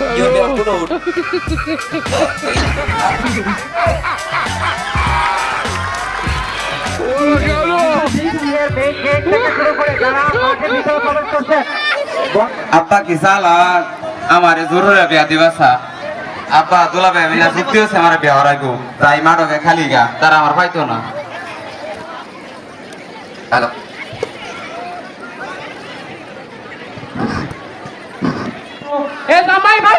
Yun yung punod. আব্বা কি সালা? আমার জরুরি বিয়া দিবাসা আব্বা দুলা ভাই মিলা চুক্তি হচ্ছে আমার বিয়া হরাইবো তাই মাডকে খালি গা তারা আমার পাইতো না। হ্যালো এ জামাই ভাই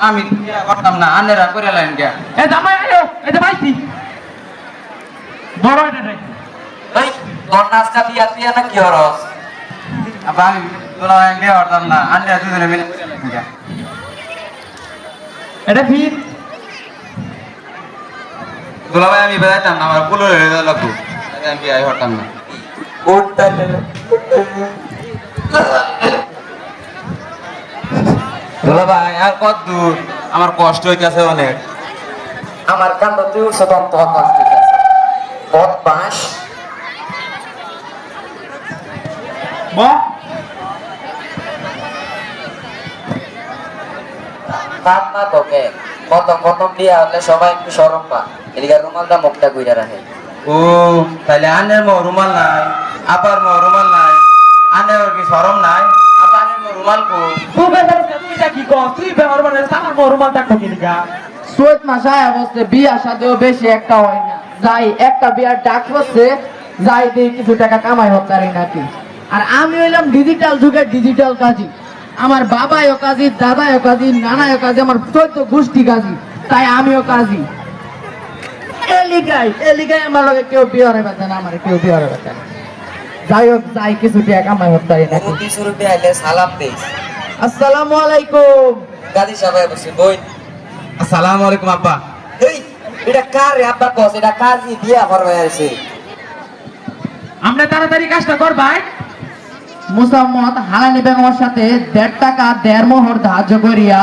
আমি করতাম না আনেরা করে লাইন গা এ জামাই আয়ো এ যে ভাইছি। বড় এটা রে Ay, lord nas ka biya biya na kioros. আব্বা আমি দুলা ভাই বিয়া করতাম না আনেরা দুজনে মিলে করে লাইন গা এটা ফির দুলা ভাই আমি বেড়াইতাম না আমার পুলো হয়ে লাগবো। তাই আমি বিয়া করতাম না। na. দুলা ভাই আর কত দূর? আমার কষ্ট হইতেছে অনেক। Amar kan tu sa tonto ka. Bot bash. বল কাট না তোকে প্রথম প্রথম বিয়া হলে সবাই একটু সরম পা এদিকে রুমালটা মুখটা রাখে। ও তাহলে আনের মো রুমাল নাই আপার মো রুমাল নাই আনের কি শরম নাই? আপা আনের মো রুমাল কো তুই বেমার মানে আমার মরুমাল টাকা কিনি গা। চৈত মাসে অবস্থা বিয়া সাথেও বেশি একটা হয় না। যাই একটা বিয়ার ডাক হচ্ছে যাই দিয়ে কিছু টাকা কামাই হতে পারি নাকি? আর আমি হইলাম ডিজিটাল যুগের ডিজিটাল কাজী। আমার বাবাও কাজী দাদাও কাজী নানাও কাজী আমার চৈত্য গোষ্ঠী কাজী। তাই আমিও কাজী। এলিগাই এলিগাই আমার লগে কেউ বিয়ে হবে না আমার কেউ বিয়ে হবে না। যাই হোক যাই কিছু টাকা কামাই হতে পারি নাকি? সুরুতি আইলে সালাম দেই আসসালামু আলাইকুম। গাদি সবাই বসে বই আসসালামু আলাইকুম আব্বা। এই এটা কার রে আব্বা কস? এটা কাজী বিয়া করবে আছে আমরা তাড়াতাড়ি কাজটা কর ভাই। মুসাম্মদ হালানি বেগমের সাথে দেড় টাকা দেড় মোহর ধার্য করিয়া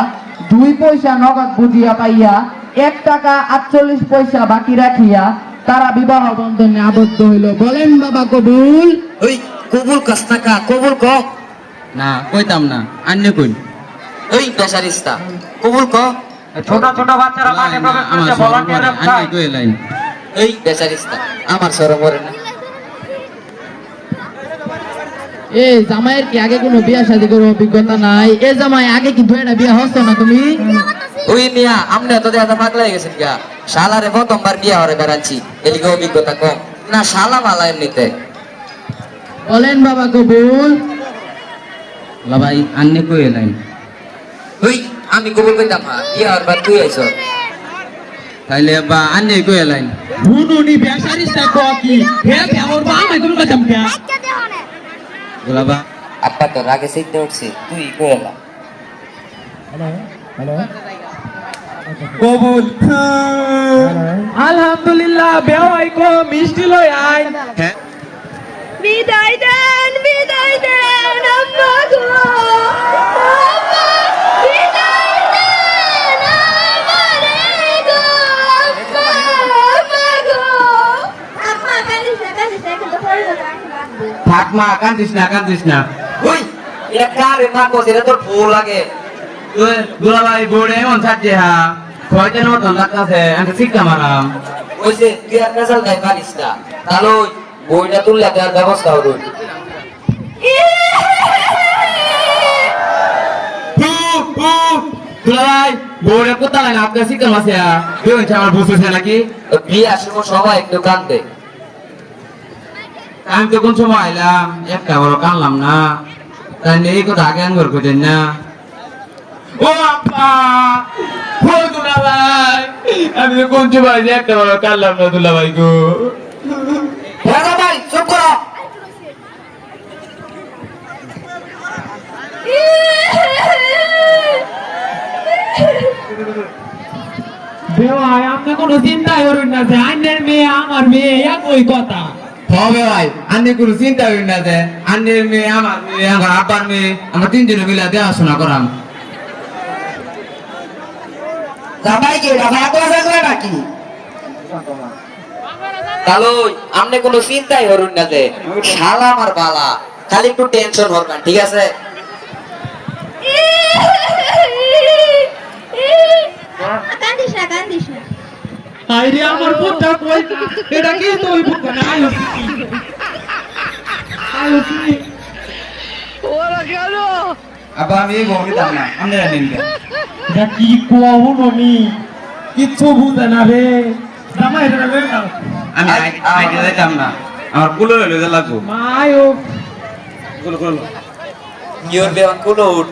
দুই পয়সা নগদ বুঝিয়া পাইয়া এক টাকা আটচল্লিশ পয়সা বাকি রাখিয়া তারা বিবাহ বন্ধনে আবদ্ধ হইল। বলেন বাবা কবুল? ওই কবুল কস টাকা কবুল ক? না কইতাম না আন্য কই ওই বেচারিস্তা কবুল ক ছোট ছোট বাচ্চারা মাঠে প্রবেশ আমার করছে ভলান্টিয়ার করে আন্য কই লাইন ওই বেচারিস্তা আমার সরম করে না। এ জামাইয়ের কি আগে কোনো বিয়া শাদী করার অভিজ্ঞতা নাই? এ জামাই আগে কি দুইটা বিয়া হচ্ছে না তুমি? ওই মিয়া আমনে তো দেখা পাগলা হয়ে গেছেন গা। শালারে প্রথমবার বিয়া হরে বেড়াচ্ছি এদিকে অভিজ্ঞতা কম। না শালা মালা এমনিতে। বলেন বাবা কবুল। লা ভাই আন্য কই লাইন ওই আমি কবুল কইতাম না। বিয়া হরবার তুই আইছ। তাইলে আব্বা আন্য কই লাইন বুনুনি বেসারিস্তা কো কি? হে কেমন বা আমি তুমি কাজম কে? ভাই আব্বা তো রাগে সিদ্ধ উঠছে তুই কই এলা কবুল। আলহামদুলিল্লাহ বেওয়াই কো মিষ্টি লই আই হ্যাঁ। থাক মা, কান্দিস না কান্দিস না। ওই কারে তোর ফুল লাগে। তুই দুলা ভাই বোড়ে এমন ছাড়ছে হা। কয়দিন মতন লাগতাছে, আমি শিক্ষা মারাম। ওইসে তুই আর কাজাল গাই পারিস না। তাহলে ওই বইটা তুললে দেওয়ার ব্যবস্থা হবে। আপনার শিক্ষা মাসে আমার বুঝতেছে নাকি? বিয়ে সবাই একটু কান্দে। আমি তো কোন সময় আইলাম একটা বড় কানলাম না। তাই নিয়ে এই কথা আগে আনবার করছেন না। ও আপা ও দুলা ভাই আমি তো কোন সময় আইছি একটা বড় কানলাম না দুলা ভাই গো। রাজা ভাই চুপ করো। বেওয়াই আপনি কোনো চিন্তাই করুন না যে আইনের মেয়ে আমার মেয়ে একই কথা। হবে ভাই আন্নে কোনো চিন্তা করি না যে আন্নের মেয়ে আমার মেয়ে আমার আব্বার মেয়ে আমরা তিনজনে মিলে দেখাশোনা করাম। জামাই কি রাফা তো নাকি? তাহলে আমনে কোনো চিন্তাই হরুন না যে শালা আমার বালা খালি একটু টেনশন হরবেন ঠিক আছে? কান্দিস না কান্দিস না আইরে আমার পুত্র কই? এটা কি তুই পুত্র না আয়ো আয়ো কি আব্বা আমি এই বউ নিতাম না নিন কে? কি কোয়া নি কিচ্ছু বুঝে না রে। জামাই রে আমি আই- আইতে না। আমার কুলো হইল যে লাগবো। মায়ো কুলো কুলো ইউর বেওয়ান কুলো উঠ।